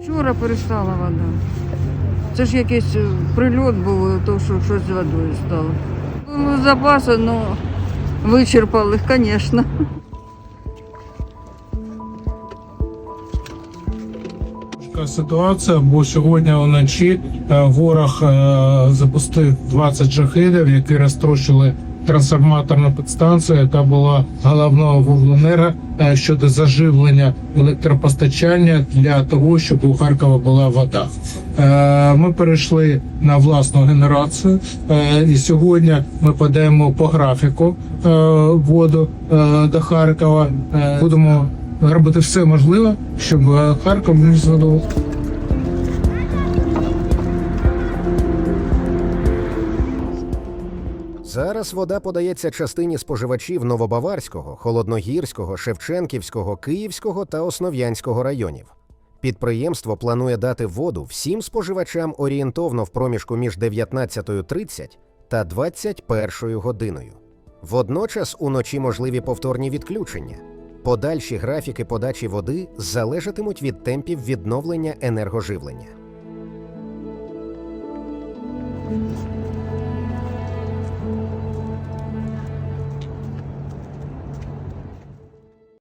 Вчора перестала вода. Це ж якийсь е, прильот був, то що щось з водою стало. Було запаси, але вичерпали, звісно. Така ситуація, бо сьогодні вночі е, ворог е, запустив 20 шахедів, які розтрощили трансформаторну підстанцію, яка була головного вугленера е, щодо заживлення електропостачання для того, щоб у Харкова була вода. Ми перейшли на власну генерацію, і сьогодні ми подаємо по графіку воду до Харкова. Будемо робити все можливе, щоб е, Харків був задоволений. Зараз вода подається частині споживачів Новобаварського, Холодногірського, Шевченківського, Київського та Основ'янського районів. Підприємство планує дати воду всім споживачам орієнтовно в проміжку між 19.30 та 21 годиною. Водночас уночі можливі повторні відключення. Подальші графіки подачі води залежатимуть від темпів відновлення енергоживлення.